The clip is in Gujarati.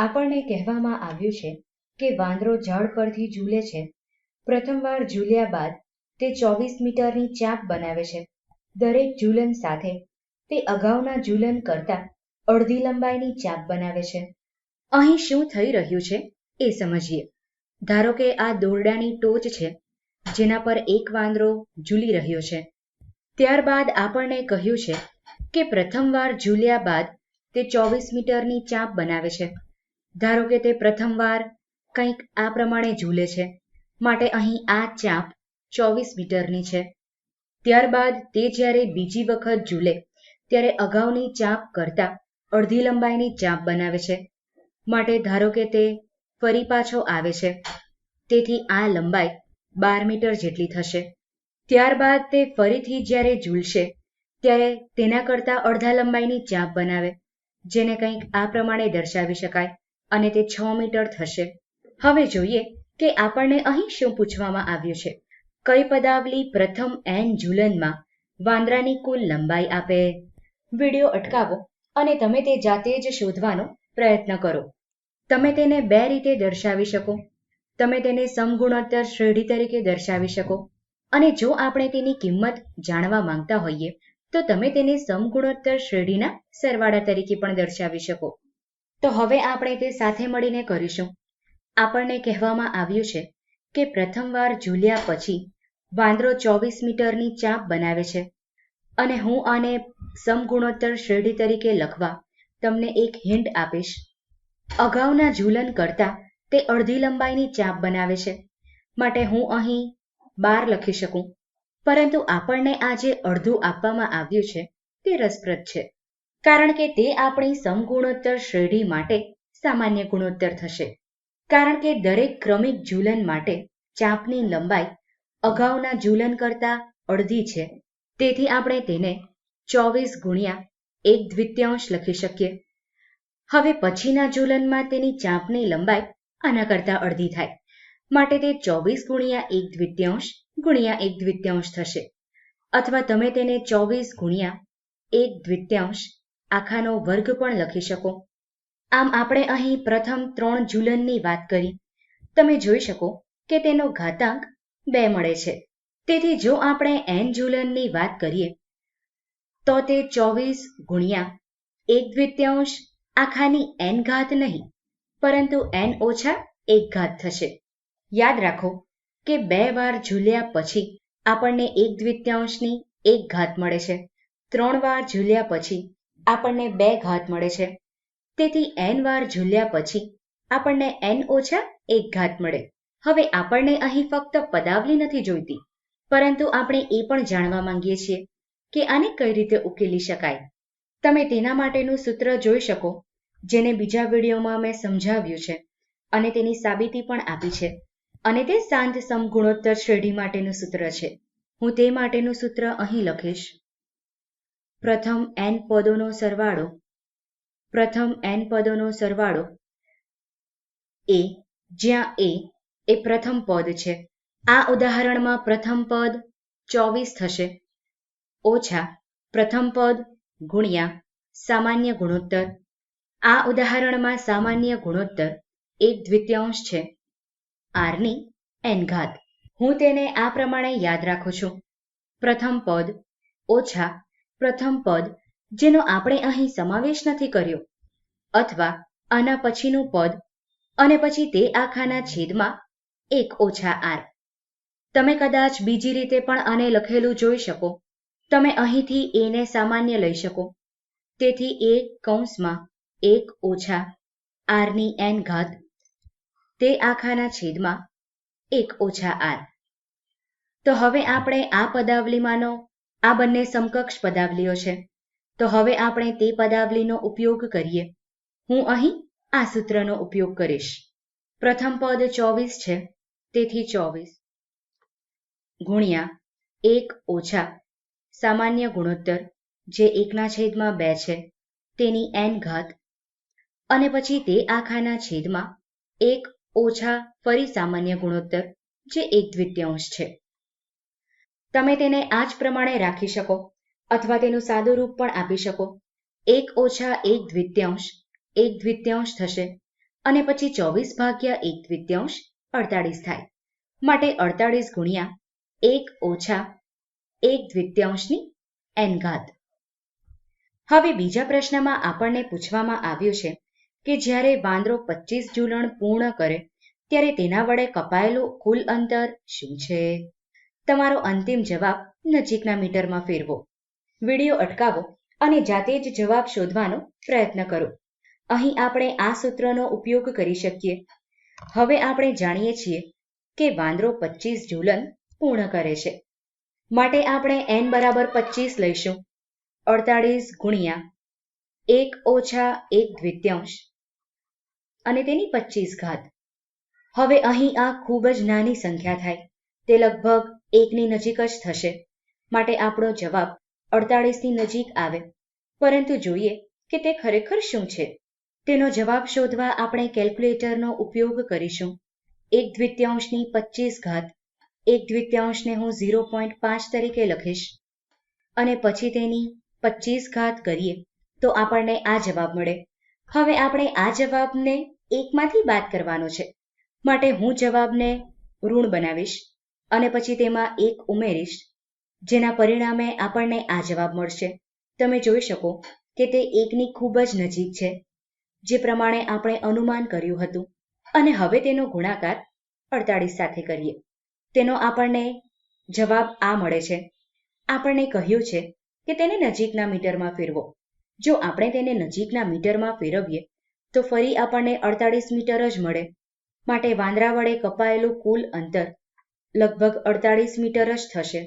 આપણને કહેવામાં આવ્યું છે કે વાંદરો ઝાડ પરથી ઝૂલે છે. પ્રથમવાર ઝૂલ્યા બાદ તે ચોવીસ મીટરની ચાંપ બનાવે છે. દરેક ઝૂલન સાથે તે અગાઉના ઝૂલન કરતાં અડધી લંબાઈની ચાંપ બનાવે છે. અહીં શું થઈ રહ્યું છે એ સમજીએ. ધારો કે આ દોરડાની ટોચ છે, જેના પર એક વાંદરો ઝૂલી રહ્યો છે. ત્યારબાદ આપણને કહ્યું છે કે પ્રથમવાર ઝૂલ્યા બાદ તે ચોવીસ મીટરની ચાંપ બનાવે છે. ધારો કે તે પ્રથમવાર કંઈક આ પ્રમાણે ઝૂલે છે, માટે અહીં આ ચાંપ ચોવીસ મીટરની છે. ત્યારબાદ તે જ્યારે બીજી વખત ઝૂલે, ત્યારે અગાઉની ચાંપ કરતાં અડધી લંબાઈની ચાંપ બનાવે છે, માટે ધારો કે તે ફરી પાછો આવે છે, તેથી આ લંબાઈ બાર મીટર જેટલી થશે. ત્યારબાદ તે ફરીથી જ્યારે ઝૂલશે, ત્યારે તેના કરતાં અડધા લંબાઈની ચાંપ બનાવે, જેને કંઈક આ પ્રમાણે દર્શાવી શકાય. અને તે છ મીટર થશે. હવે જોઈએ કે આપણને અહીં શું પૂછવામાં આવ્યું છે. કઈ પદાવલી પ્રથમ એન ઝૂલનમાં વાંદરાની કુલ લંબાઈ આપે? વીડિયો અટકાવો અને તમે તે જાતે જ શોધવાનો પ્રયત્ન કરો. તમે તેને બે રીતે દર્શાવી શકો. તમે તેને સમગુણોત્તર શ્રેણી તરીકે દર્શાવી શકો. અને જો આપણે તેની કિંમત જાણવા માંગતા હોઈએ, તો તમે તેને સમગુણોત્તર શ્રેણીના સરવાળા તરીકે પણ દર્શાવી શકો. તો હવે આપણે તે સાથે મળીને કરીશું. આપણને કહેવામાં આવ્યું છે કે પ્રથમવાર ઝૂલ્યા પછી વાંદરો ચોવીસ મીટરની ચાંપ બનાવે છે. અને હું આને સમગુણોત્તર શ્રેણી તરીકે લખવા તમને એક હિન્ટ આપીશ. અગાઉના ઝૂલન કરતાં તે અડધી લંબાઈની ચાંપ બનાવે છે. માટે હું અહીં બાર લખી શકું. પરંતુ આપણને આ જે અડધું આપવામાં આવ્યું છે તે રસપ્રદ છે. કારણ કે તે આપણી સમગુણોત્તર શ્રેણી માટે સામાન્ય ગુણોત્તર થશે. કારણ કે દરેક ક્રમિક ઝૂલન માટે ચાંપની લંબાઈ અગાઉના ઝૂલન કરતા અડધી છે. તેથી આપણે તેને ચોવીસ ગુણ્યા એક દ્વિતીયાંશ લખી શકીએ. હવે પછીના ઝૂલનમાં તેની ચાંપની લંબાઈ આના કરતાં અડધી થાય. માટે તે ચોવીસ ગુણ્યા એક દ્વિતીયાંશ ગુણ્યા એક દ્વિતીયાંશ થશે. અથવા તમે તેને ચોવીસ ગુણ્યા એક દ્વિતીયાંશ આખાનો વર્ગ પણ લખી શકો. આમ આપણે અહીં પ્રથમ ત્રણ જુલનની વાત કરી. તમે જોઈ શકો કે તેનો ઘાતાંક બે મળે છે. તેથી જો આપણે એન જુલનની વાત કરીએ, તો તે ચોવીસ ગુણ્યા એક દ્વિતીયાંશ આખાની એન ઘાત નહીં, પરંતુ એન ઓછા એક ઘાત થશે. યાદ રાખો કે બે વાર ઝૂલ્યા પછી આપણને એક દ્વિતીયાંશની એક ઘાત મળે છે. ત્રણ વાર ઝૂલ્યા પછી આપણને બે ઘાત મળે છે. તેથી એન વાર ઝૂલ્યા પછી આપણને એન ઓછા એક ઘાત મળે. હવે આપણને અહીં ફક્ત પદાવલી નથી જોઈતી, પરંતુ આપણે એ પણ જાણવા માંગીએ છીએ કે આને કઈ રીતે ઉકેલી શકાય. તમે તેના માટેનું સૂત્ર જોઈ શકો, જેને બીજા વિડીયોમાં મેં સમજાવ્યું છે અને તેની સાબિતી પણ આપી છે. અને તે શાંત સમગુણોત્તર શ્રેણી માટેનું સૂત્ર છે. હું તે માટેનું સૂત્ર અહીં લખીશ. પ્રથમ એન પદોનો સરવાળો. પ્રથમ એન પદોનો સરવાળો એ, જ્યાં એ એ પ્રથમ પદ છે. આ ઉદાહરણમાં પ્રથમ પદ ચોવીસ થશે. ઓછા પ્રથમ પદ ગુણ્યા સામાન્ય ગુણોત્તર. આ ઉદાહરણમાં સામાન્ય ગુણોત્તર એક દ્વિતીયાંશ છે. આરની એન ઘાત. હું તેને આ પ્રમાણે યાદ રાખું છું. પ્રથમ પદ ઓછા પ્રથમ પદ, જેનો આપણે અહીં સમાવેશ નથી કર્યો, અથવા આના પછીનું પદ, અને પછી તે આખાના છેદમાં એક ઓછા આર. તમે કદાચ બીજી રીતે પણ આને લખેલું જોઈ શકો. તમે અહીંથી એને સામાન્ય લઈ શકો. તેથી એ કૌંસમાં એક ઓછા આરની એન ઘાત, તે આખાના છેદમાં એક ઓછા આર. તો હવે આપણે આ પદાવલીમાંનો આ બંને સમકક્ષ પદાવલીઓ છે. તો હવે આપણે તે પદાવલીનો ઉપયોગ કરીએ. હું અહીં આ સૂત્રનો ઉપયોગ કરીશ. પ્રથમ પદ ચોવીસ છે. તેથી ચોવીસ. ગુણ્યા એક ઓછા સામાન્ય ગુણોત્તર, જે એકના છેદમાં બે છે, તેની એન ઘાત. અને પછી તે આખાના છેદમાં એક ઓછા ફરી સામાન્ય ગુણોત્તર, જે એક દ્વિતીયાંશ છે. તમે તેને આ જ પ્રમાણે રાખી શકો, અથવા તેનું સાદું રૂપ પણ આપી શકો. એક ઓછા એક દ્વિત્યાંશ એક દ્વિત્યાંશ થશે, અને પછી ચોવીસ ભાગ્યા એક દ્વિત્યાંશ અડતાળીસ થાય. માટે અડતાળીસ ગુણ્યા એક ઓછા એક દ્વિત્યાંશની એન હવે બીજા પ્રશ્નમાં આપણને પૂછવામાં આવ્યું છે કે જ્યારે વાંદરો પચીસ જુલણ પૂર્ણ કરે, ત્યારે તેના વડે કપાયેલું કુલ અંતર શું છે? તમારો અંતિમ જવાબ નજીકના મીટરમાં ફેરવો. વીડિયો અટકાવો અને જાતે જ જવાબ શોધવાનો પ્રયત્ન કરો. અહીં આપણે આ સૂત્રનો ઉપયોગ કરી શકીએ. હવે આપણે જાણીએ છીએ કે વાંદરો પચીસ જુલન પૂર્ણ કરે છે. માટે આપણે એન બરાબર પચીસ લઈશું. અડતાળીસ ગુણ્યા એક ઓછા એક દ્વિત્યાંશ. અને તેની પચીસ ઘાત. હવે અહીં આ ખૂબ જ નાની સંખ્યા થાય. તે લગભગ એકની નજીક જ થશે. માટે આપણો જવાબ અડતાળીસની નજીક આવે. પરંતુ જોઈએ કે તે ખરેખર શું છે? તેનો જવાબ શોધવા આપણે કેલ્ક્યુલેટરનો ઉપયોગ કરીશું. એક દ્વિત્યાંશની પચીસ ઘાત. એક દ્વિત્યાંશને હું ઝીરો પોઈન્ટ પાંચ તરીકે લખીશ. અને પછી તેની પચીસ ઘાત કરીએ, તો આપણને આ જવાબ મળે. હવે આપણે આ જવાબને એકમાંથી બાદ કરવાનો છે. માટે હું જવાબને ઋણ બનાવીશ. અને પછી તેમાં એક ઉમેરીશ, જેના પરિણામે આપણને આ જવાબ મળશે. તમે જોઈ શકો કે તે એકની ખૂબ જ નજીક છે, જે પ્રમાણે આપણે અનુમાન કર્યું હતું. અને હવે તેનો ગુણાકાર અડતાળીસ સાથે કરીએ. તેનો આપણને જવાબ આ મળે છે. આપણને કહ્યું છે કે તેને નજીકના મીટરમાં ફેરવો. જો આપણે તેને નજીકના મીટરમાં ફેરવીએ, તો ફરી આપણને અડતાળીસ મીટર જ મળે. માટે વાંદરા વડે કપાયેલું કુલ અંતર લગભગ અડતાળીસ મીટર જ થશે.